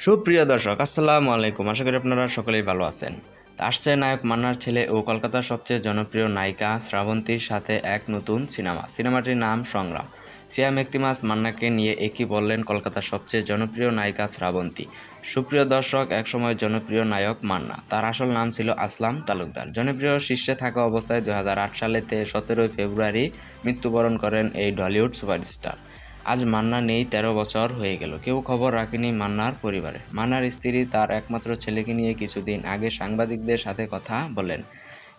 সুপ্রিয় দর্শক, আসসালামু আলাইকুম। আশা করি আপনারা সকলেই ভালো আছেন। আসছে নায়ক মান্নার ছেলে ও কলকাতার সবচেয়ে জনপ্রিয় নায়িকা শ্রাবন্তীর সাথে এক নতুন সিনেমা। সিনেমাটির নাম সংগ্রাম। সিয়াম একতিমাস মান্নাকে নিয়ে একই বললেন কলকাতার সবচেয়ে জনপ্রিয় নায়িকা শ্রাবন্তী। সুপ্রিয় দর্শক, একসময় জনপ্রিয় নায়ক মান্না। তার আসল নাম ছিল আসলাম তালুকদার। জনপ্রিয় শীর্ষে থাকা অবস্থায় দু সালেতে সতেরোই ফেব্রুয়ারি মৃত্যুবরণ করেন এই ঢলিউড সুপারস্টার। আজ মান্না নেই, তেরো বছর হয়ে গেল। কেউ খবর রাখেনি মান্নার পরিবারে। মান্নার স্ত্রী তার একমাত্র ছেলেকে নিয়ে কিছুদিন আগে সাংবাদিকদের সাথে কথা বলেন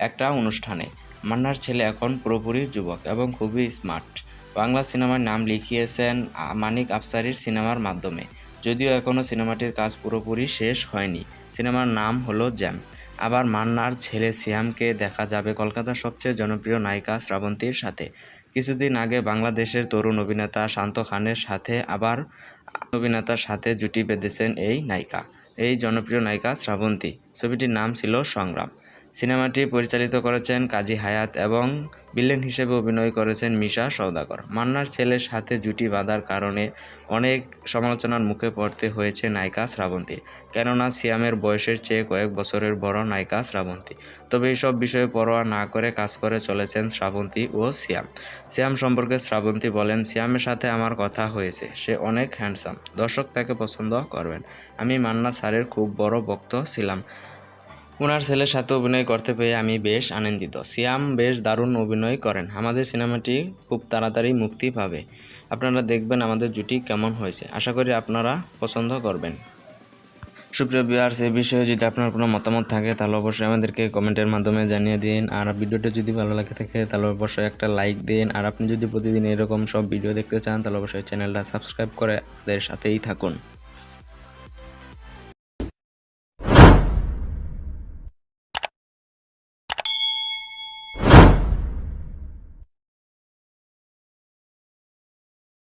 একটা অনুষ্ঠানে। মান্নার ছেলে এখন পুরোপুরি যুবক এবং খুবই স্মার্ট। বাংলা সিনেমার নাম লিখিয়েছেন মানিক আফসারির সিনেমার মাধ্যমে। যদিও এখনও সিনেমাটির কাজ পুরোপুরি শেষ হয়নি। সিনেমার নাম হলো জ্যাম। আবার মান্নার ছেলে সিয়ামকে দেখা যাবে কলকাতার সবচেয়ে জনপ্রিয় নায়িকা শ্রাবন্তীর সাথে। কিছুদিন আগে বাংলাদেশের তরুণ অভিনেতা শান্ত খানের সাথে আবার অভিনেতার সাথে জুটি বেঁধেছেন এই নায়িকা। এই জনপ্রিয় নায়িকা শ্রাবন্তী। ছবিটির নাম ছিল সংগ্রাম। সিনেমাটি পরিচালিত করেছেন কাজী হায়াত এবং ভিলেন হিসেবে অভিনয় করেছেন মিশা সওদাগর। মান্নার ছেলের সাথে জুটি বাঁধার কারণে অনেক সমালোচনার মুখে পড়তে হয়েছে নায়িকা শ্রাবন্তী, কেননা সিয়ামের বয়সের চেয়ে কয়েক বছরের বড় নায়িকা শ্রাবন্তী। তবে এইসব বিষয়ে পরোয়া না করে কাজ করে চলেছেন শ্রাবন্তী ও সিয়াম। সিয়াম সম্পর্কে শ্রাবন্তী বলেন, সিয়ামের সাথে আমার কথা হয়েছে, সে অনেক হ্যান্ডসাম, দর্শক তাকে পছন্দ করবেন। আমি মান্না স্যারের খুব বড় ভক্ত ছিলাম। ওনার ছেলের সাথে অভিনয় করতে পেয়ে আমি বেশ আনন্দিত। সিয়াম বেশ দারুণ অভিনয় করেন। আমাদের সিনেমাটি খুব তাড়াতাড়ি মুক্তি পাবে। আপনারা দেখবেন আমাদের জুটি কেমন হয়েছে। আশা করি আপনারা পছন্দ করবেন। সুপ্রিয় বিয়ার্স এই বিষয়ে যদি আপনার কোনো মতামত থাকে, তাহলে অবশ্যই আমাদেরকে কমেন্টের মাধ্যমে জানিয়ে দিন। আর ভিডিওটা যদি ভালো লাগে থাকে, তাহলে অবশ্যই একটা লাইক দিন। আর আপনি যদি প্রতিদিন এরকম সব ভিডিও দেখতে চান, তাহলে অবশ্যই চ্যানেলটা সাবস্ক্রাইব করে আমাদের সাথেই থাকুন।